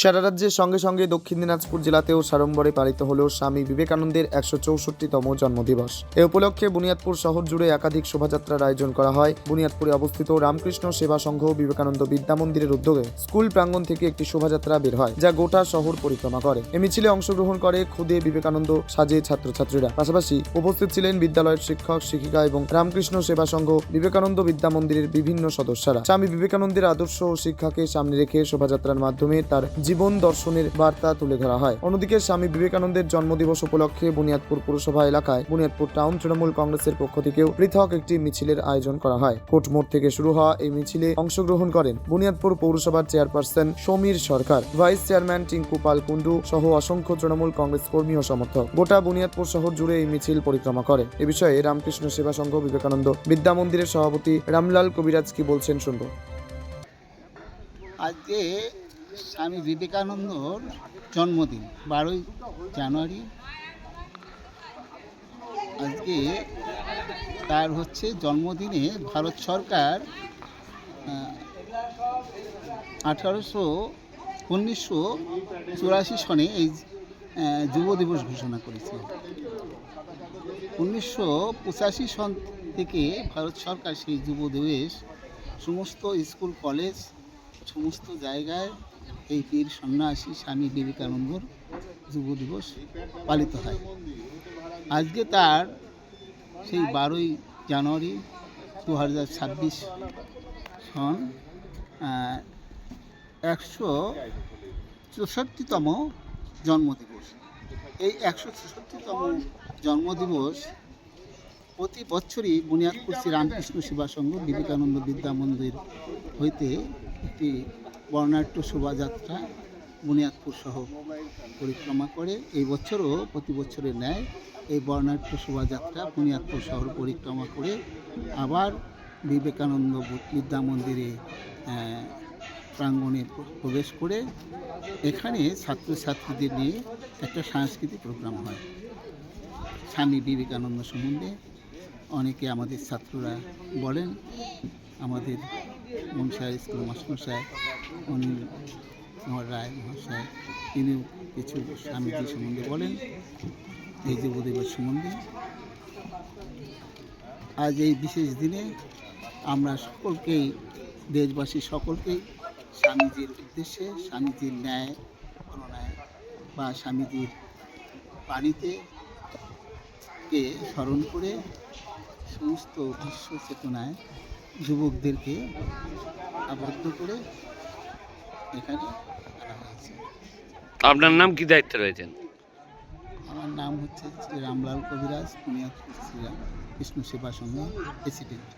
সারা রাজ্যের সঙ্গে সঙ্গে দক্ষিণ দিনাজপুর জেলাতেও সাড়ম্বরে পালিত হল স্বামী বিবেকানন্দের একশো চৌষট্টিতম জন্মদিবস। এ উপলক্ষে বুনিয়াদপুর শহর জুড়ে একাধিক শোভাযাত্রার আয়োজন করা হয়। বুনিয়াদপুরে অবস্থিত রামকৃষ্ণ সেবা সংঘ বিবেকানন্দ বিদ্যা মন্দিরের উদ্যোগে স্কুল প্রাঙ্গণ থেকে একটি শোভাযাত্রা বের হয়, যা গোটা শহর পরিক্রমা করে। এ মিছিলে অংশগ্রহণ করে খুদে বিবেকানন্দ সাজে ছাত্রছাত্রীরা। পাশাপাশি উপস্থিত ছিলেন বিদ্যালয়ের শিক্ষক, শিক্ষিকা এবং রামকৃষ্ণ সেবা সংঘ বিবেকানন্দ বিদ্যা মন্দিরের বিভিন্ন সদস্যরা। স্বামী বিবেকানন্দের আদর্শ ও শিক্ষাকে সামনে রেখে শোভাযাত্রার মাধ্যমে তার জীবন দর্শনের বার্তা তুলে ধরা হয়। অন্যদিকে স্বামী বিবেকানন্দের জন্মদিবস উপলক্ষে বুনিয়াদপুর পুরসভা এলাকায় বুনিয়াদপুর টাউন তৃণমূল কংগ্রেসের পক্ষ থেকেও পৃথক একটি মিছিলের আয়োজন করা হয়। কোর্ট মোড় থেকে শুরু হওয়া এই মিছিলে অংশগ্রহণ করেন বুনিয়াদপুর পৌরসভার chairperson Samir Sarkar, vice chairman Tinku Pal Kundu সহ অসংখ্য তৃণমূল কংগ্রেস কর্মী ও সমর্থক। গোটা বুনিয়াদপুর শহর জুড়ে এই মিছিল পরিক্রমা করে। এ বিষয়ে রামকৃষ্ণ সেবা সংঘ বিবেকানন্দ বিদ্যা মন্দিরের সভাপতি রামলাল কবিরাজ কি বলছেন শুনব। আজকে স্বামী বিবেকানন্দর জন্মদিন, বারোই জানুয়ারি। আজকে তার হচ্ছে জন্মদিনে ভারত সরকার আঠারোশো উনিশশো চুরাশি সনে এই যুব দিবস ঘোষণা করেছে। উনিশশো পঁচাশি সন থেকে ভারত সরকার সেই যুব দিবস সমস্ত স্কুল, কলেজ, সমস্ত জায়গায় এই বীর সন্ন্যাসী স্বামী বিবেকানন্দর যুব দিবস পালিত হয়। আজকে তার সেই বারোই জানুয়ারি দু হাজার ছাব্বিশ সন একশো চৌষট্টিতম জন্মদিবস। এই একশো চৌষট্টিতম জন্মদিবস প্রতি বছরই বুনিয়াদপুর শ্রী রামকৃষ্ণ সেবা সংঘ বিবেকানন্দ বিদ্যা মন্দির হইতে একটি বর্ণাঢ্য শোভাযাত্রা বুনিয়াদপুর সহ পরিক্রমা করে। এই বছরও প্রতি বছরের ন্যায় এই বর্ণাঢ্য শোভাযাত্রা বুনিয়াদপুর শহর পরিক্রমা করে আবার বিবেকানন্দ বিদ্যা মন্দিরে প্রাঙ্গণে প্রবেশ করে এখানে ছাত্রছাত্রীদের নিয়ে একটা সাংস্কৃতিক প্রোগ্রাম হয়। স্বামী বিবেকানন্দ সম্বন্ধে অনেকে আমাদের ছাত্ররা বলেন, আমাদের মনসায় স্কুল মাস্টারমশাই অনিল কুমার রায় মহাশয় তিনিও কিছু স্বামীজি সম্বন্ধে বলেন, এই যুব দিবস সম্বন্ধে। আজ এই বিশেষ দিনে আমরা সকলকেই, দেশবাসী সকলকেই স্বামীজির উদ্দেশ্যে, স্বামীজির ন্যায় অনুন্যায় বা স্বামীজির বাড়িতে কে স্মরণ করে সমস্ত বিশ্ব চেতনায় যুবকদেরকে আবদ্ধ করে এখানে আনা হয়েছে। আপনার নাম কি দায়িত্বে রয়েছেন? আমার নাম হচ্ছে শ্রী রামলাল কবিরাজ শ্রীরাম কৃষ্ণ সেবা সংঘ প্রেসিডেন্ট।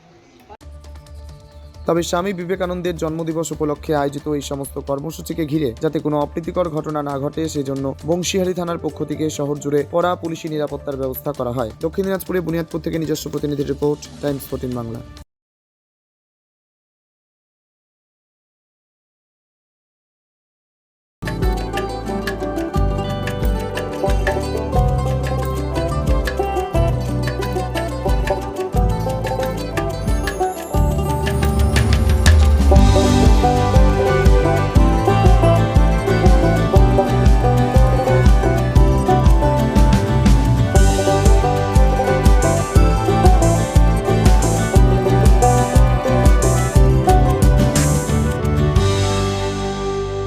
তবে স্বামী বিবেকানন্দের জন্মদিবস উপলক্ষে আয়োজিত এই সমস্ত কর্মসূচিকে ঘিরে যাতে কোনো অপ্রীতিকর ঘটনা না ঘটে সেজন্য বংশীহারি থানার পক্ষ থেকে শহর জুড়ে কড়া পুলিশি নিরাপত্তার ব্যবস্থা করা হয়। দক্ষিণ দিনাজপুরে বুনিয়াদপুর থেকে নিজস্ব প্রতিনিধি রিপোর্ট টাইমস ফোর্টিন বাংলা।